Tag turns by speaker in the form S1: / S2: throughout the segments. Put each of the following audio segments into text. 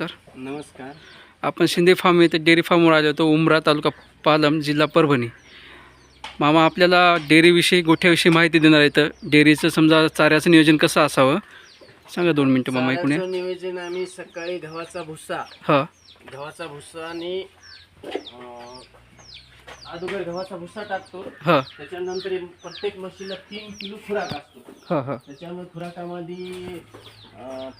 S1: नमस्कार.
S2: नमस्कार.
S1: आपण शिंदे फार्म येथे डेअरी फार्मवर आलो होतो उमरा तालुका पालम जिल्हा परभणी. मामा आपल्याला डेअरीविषयी गोठ्याविषयी माहिती देणार आहे. तर डेअरीचं समजा चाऱ्याचं नियोजन कसं असावं? सांगा दोन मिनटं मामा ऐकून या.
S2: चाऱ्याचं नियोजन आम्ही सकाळी गव्हाचा भुस्सा
S1: हां.
S2: गव्हाचा भुस्सा आणि अं, अगोदर गव्हाचा भुस्सा टाकतो.
S1: हां.
S2: त्याच्यानंतर प्रत्येक म्हशीला तीन किलो खुराक असतो.
S1: हां हां.
S2: त्याच्यामुळे खुराकामध्ये अं,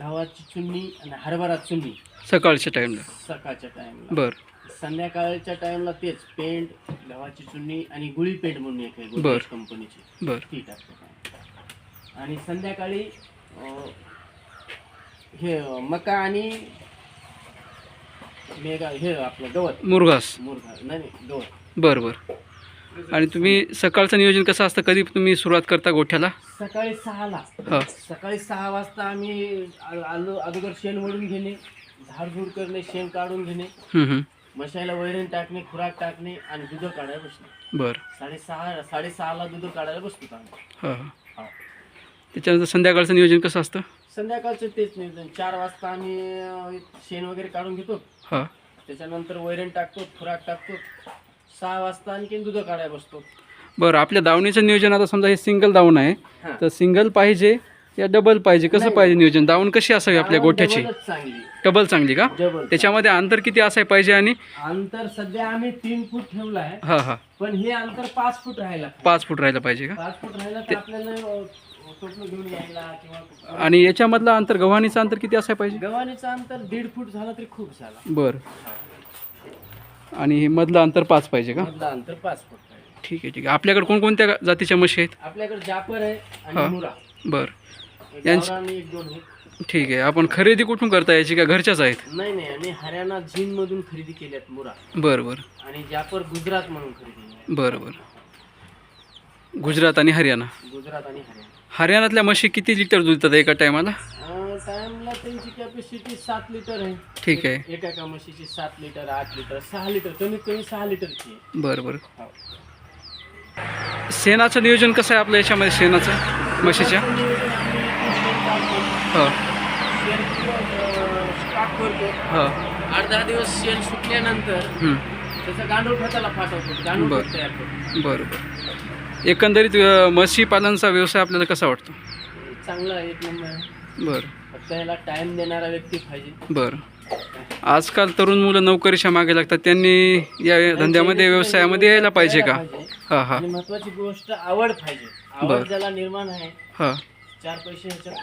S2: गव्हाची चुन्नी आणि हरभरा चुन्नी
S1: सकाळच्या टाईमला
S2: सकाळच्या टाइमला
S1: बरं.
S2: संध्याकाळच्या टाइमला तेच पेंट गव्हाची चुन्नी आणि गुळी पेंट म्हणून एक आहे
S1: बरं.
S2: गोदरेज कंपनीची.
S1: बरं.
S2: ती टाकतो. आणि संध्याकाळी अं, हे अं, मका आणि मेगा हे आपलं गवत.
S1: मुरघास.
S2: मुरघा नाही नाही, गवत.
S1: बरं बरं. आणि तुम्ही सकाळचं नियोजन कसं असतं? कधी तुम्ही सुरुवात करता गोठ्याला?
S2: सकाळी सहाला.
S1: हां.
S2: सकाळी सहा वाजता आम्ही आ- आलो अगोदर शेण वडून घेणे झाडझूड करणे शेण काढून घेणे
S1: हं, हं.
S2: मशाला वैरण टाकणे खुराक टाकणे आणि दूध काढायला बसणे.
S1: बरं.
S2: साडेसहा साडेसहाला दूध काढायला बसतो आम्ही.
S1: हां हां.
S2: हा.
S1: त्याच्यानंतर संध्याकाळचं नियोजन कसं असतं?
S2: संध्याकाळचं तेच नाही चार वाजता आम्ही अं, शेण वगैरे काढून घेतो.
S1: हां.
S2: त्याच्यानंतर वैरण टाकतो खुराक टाकतो. सहा वाजता आणखी दूध काढायला बसतो.
S1: बरं आपल्या दावणीचं नियोजन आता समजा हे सिंगल दावण आहे. तर सिंगल पाहिजे या डबल पाहिजे? कसं. पाहिजे नियोजन? दावण कशी असावी आपल्या गोठ्याची?
S2: डबलच चांगली.
S1: डबल चांगली का?
S2: डबल
S1: त्याच्यामध्ये अंतर किती असाय पाहिजे आणि?
S2: अंतर सध्या आम्ही तीन फूट ठेवलं आहे
S1: हां हां.
S2: पण हे अंतर पाच फूट राहायला पाहिजे.
S1: पाच फूट राहायला पाहिजे का?
S2: पाच फूट राहिलं तर आपल्याला अं, टोपलं घेऊन यायला किंवा
S1: आणि याच्यामधलं अंतर गव्हाणीचं अंतर किती असाय पाहिजे?
S2: गव्हाणीचं अंतर दीड फूट झालं तरी खूप झाला.
S1: बरं. आणि हे मधलं अंतर पाच पाहिजे का?
S2: मधलं अंतर पाच फूट पाहिजे.
S1: ठीक आहे ठीक आहे. आपल्याकडे कोणकोणत्या जातीच्या म्हशी आहेत?
S2: आपल्याकडे जापर आहे
S1: हा.
S2: आणि मुरा.
S1: बरं. यांची-
S2: गावरान एक दोन आहेत.
S1: ठीक आहे. आपण खरेदी कुठून करता याची का घरच्याच आहेत?
S2: नाही नाही. आम्ही हरियाणा झीन मधून खरेदी केल्यात मुरा.
S1: बरं बरं.
S2: आणि जापर गुजरात म्हणून खरेदी केल्या.
S1: बरं बरं. गुजरात आणि हरियाणा.
S2: गुजरात आणि हरियाणा.
S1: हरियाणातल्या म्हशी किती लिटर दूध देतात एका टायमाला
S2: टाइमला त्यांची कॅपॅसिटी सात लिटर आहे.
S1: ठीक आहे.
S2: एका एका म्हशीची सात लिटर आठ लिटर सहा लिटर कमीत कमी सहा लिटरची आहे.
S1: बरं बरं.
S2: हो.
S1: शेणाचं नियोजन कसं आहे आपल्या याच्यामध्ये शेणाचं म्हशीच्या?
S2: शेण
S1: हां
S2: स्टाक करतो.
S1: हां.
S2: आठ दहा दिवस शेण सुकल्यानंतर
S1: हं.
S2: त्याचा गांडूळ खताला फाटवतो. गांडूळ
S1: बरं.
S2: खत तयार करतो.
S1: बरं बरं. एकंदरीत अं, म्हशी पालनचा व्यवसाय आपल्याला कसा वाटतो?
S2: चांगला आहे, एक नंबर आहे.
S1: बरं.
S2: फक्त याला टाइम देणारा व्यक्ती पाहिजे.
S1: बरं. आजकाल तरुण मुलं नोकरीच्या मागे लागतात. त्यांनी या धंद्यामध्ये व्यवसायामध्ये यायला पाहिजे का? हां हां.
S2: आणि महत्वाची गोष्ट आवड पाहिजे. आवड
S1: बरं.
S2: ज्याला निर्माण आहे
S1: हां.
S2: चार पैसे ह्याच्यात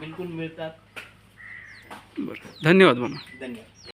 S2: बिलकुल मिळतात.
S1: बरं. धन्यवाद मामा.
S2: धन्यवाद.